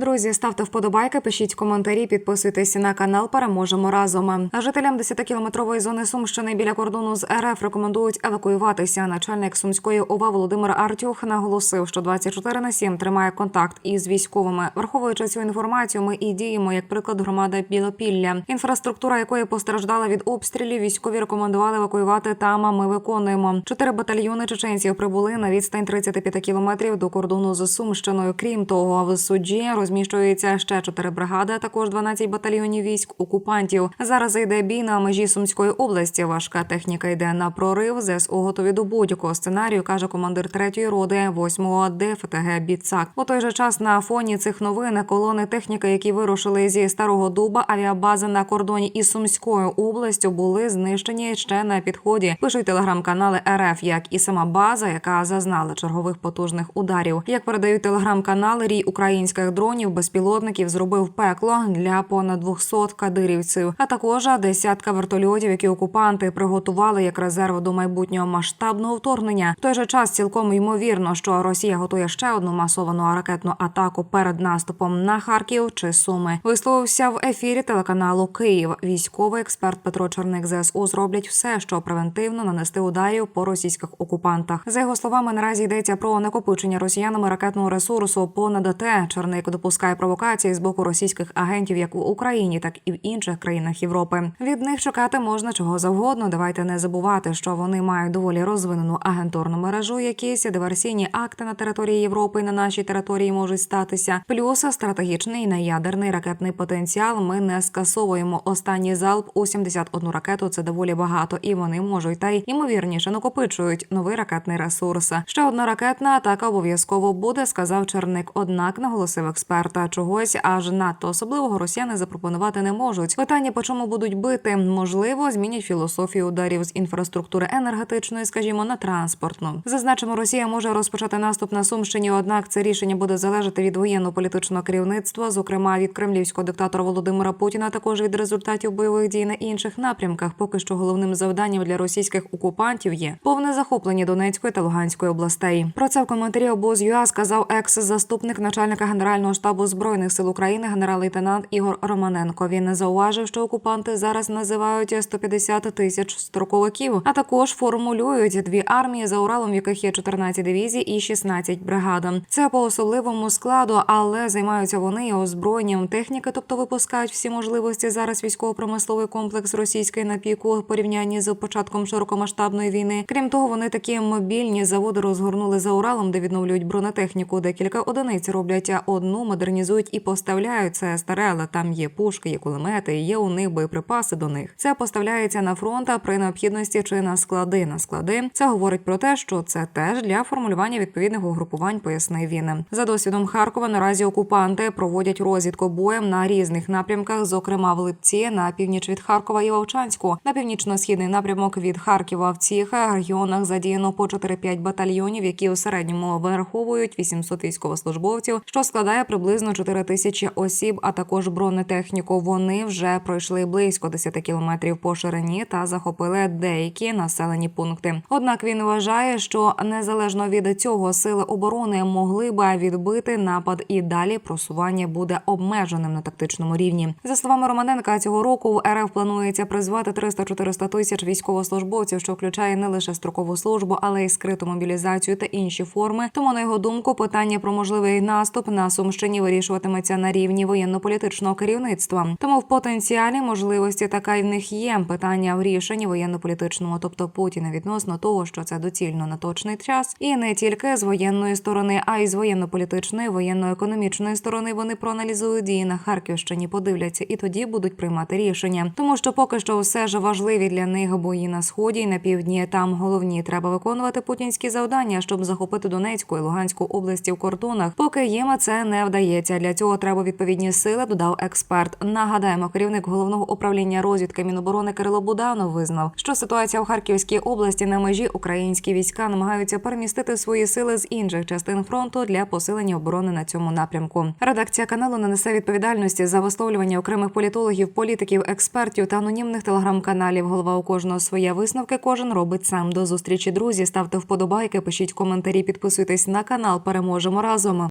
Друзі, ставте вподобайки, пишіть коментарі, підписуйтесь на канал. Переможемо разом. Жителям 10-кілометрової зони Сумщини біля кордону з РФ рекомендують евакуюватися. Начальник сумської ОВА Володимир Артюх наголосив, що 24 на 7 тримає контакт із військовими. Враховуючи цю інформацію, ми і діємо як приклад громади Білопілля, інфраструктура якої постраждала від обстрілів. Військові рекомендували евакуювати там. Ми виконуємо. Чотири батальйони чеченців прибули на відстань 35 кілометрів до кордону з Сумщиною. Крім того, в суджі розміщується ще чотири бригади, а також 12 батальйонів військ окупантів. Зараз йде бій на межі Сумської області. Важка техніка йде на прорив. ЗСУ готові до будь-якого сценарію, каже командир третьої роди 8-го ДФТГ Біцак. У той же час на фоні цих новин колони техніки, які вирушили зі старого дуба, авіабази на кордоні із Сумською областю були знищені ще на підході. Пишуть телеграм-канали РФ, як і сама база, яка зазнала чергових потужних ударів. Як передають телеграм-канали, рій українських дронів безпілотників зробив пекло для понад 200 кадирівців, а також десятка вертольотів, які окупанти приготували як резерв до майбутнього масштабного вторгнення. В той же час цілком ймовірно, що Росія готує ще одну масовану ракетну атаку перед наступом на Харків чи Суми. Висловився в ефірі телеканалу Київ. Військовий експерт Петро Черник ЗСУ зроблять все, щоб превентивно нанести ударів по російських окупантах. За його словами, наразі йдеться про накопичення росіянами ракетного ресурсу. Понад те, Черник допускає провокації з боку російських агентів як в Україні, так і в інших країнах Європи. Від них чекати можна чого завгодно. Давайте не забувати, що вони мають доволі розвинену агентурну мережу. Якісь диверсійні акти на території Європи і на нашій території можуть статися. Плюс стратегічний неядерний ракетний потенціал. Ми не скасовуємо останній залп у 71 ракету. Це доволі багато, і вони можуть та й ймовірніше накопичують новий ракетний ресурс. Ще одна ракетна атака обов'язково буде, сказав Черник. Однак наголосив експерта, чогось аж надто особливого росіяни запропонувати не можуть. Питання, по чому будуть бити, можливо, змінять філософію ударів з інфраструктури енергетичної, скажімо, на транспортну. Зазначимо, Росія може розпочати наступ на Сумщині. Однак це рішення буде залежати від воєнно-політичного керівництва, зокрема від кремлівського диктатора Володимира Путіна, також від результатів бойових дій на інших напрямках. Поки що головним завданням для російських окупантів є повне захоплення Донецької та Луганської областей. Про це в коментарі обоз ЮА сказав екс-заступник начальника генерального штабу збройних сил України, генерал-лейтенант Ігор Романенко. Він зауважив, що окупанти зараз називають 150 тисяч строковиків, а також формулюють дві армії за Уралом, яких є 14 дивізій і 16 бригад. Це по особливому складу, але займаються вони і озброєнням техніки, тобто випускають всі можливості зараз військово-промисловий комплекс російської на піку в порівнянні з початком широкомасштабної війни. Крім того, вони такі мобільні заводи розгорнули за Уралом, де відновлюють бронетехніку. Декілька одиниць роблять одну, модернізують і поставляють це старе, але там є пушки, є кулемети, є у них боєприпаси до них. Це поставляється на фронт а при необхідності чи на склади. На склади це говорить про те, що це теж для формулювання відповідних угрупувань, пояснив він. За досвідом Харкова наразі окупанти проводять розвідку боєм на різних напрямках, зокрема в Липці, на північ від Харкова і Вовчанську, на північно-східний напрямок від Харкова. В цих регіонах задіяно по 4-5 батальйонів, які у середньому вираховують 800 військовослужбовців, що складає приблизно 4 тисячі осіб, а також бронетехніку. Вони вже пройшли близько 10 кілометрів по ширині та захопили деякі населені пункти. Однак він вважає, що незалежно від цього сили оборони могли би відбити напад, і далі просування буде обмеженим на тактичному рівні. За словами Романенка, цього року в РФ планується призвати 300-400 тисяч військовослужбовців, що включає не лише строкову службу, але й скриту мобілізацію та інші форми. Тому на його думку, питання про можливий наступ на Сумщині вирішуватиметься на рівні воєнно-політичного керівництва. Тому в потенціалі можливості така й в них є. Питання в рішенні воєнно-політичному, тобто Путіна відносно того, що це доцільно на точний час, і не тільки з воєнної сторони, а й з воєнно-політичної, воєнно-економічної сторони. Вони проаналізують дії на Харківщині, подивляться і тоді будуть приймати рішення. Тому що поки що все ж важливі для них бої на сході і на півдні. Там головні треба виконувати путінські завдання, щоб захопити Донецьку і Луганську області в кордонах. Поки їм це не вдається. Для цього треба відповідні сили. Додав експерт. Нагадаємо, керівник головного управління розвідки Міноборони Кирило Буданов визнав, що ситуація в Харківській області на межі українські війська намагаються перемістити свої сили з інших частин фронту для посилення оборони на цьому напрямку. Редакція каналу не несе відповідальності за висловлювання окремих політологів, політиків, експертів та анонімних телеграм-каналів. Голова у кожного своє висновки. Кожен робить сам. До зустрічі, друзі. Ставте вподобайки, пишіть коментарі, підписуйтесь на канал. Переможемо разом.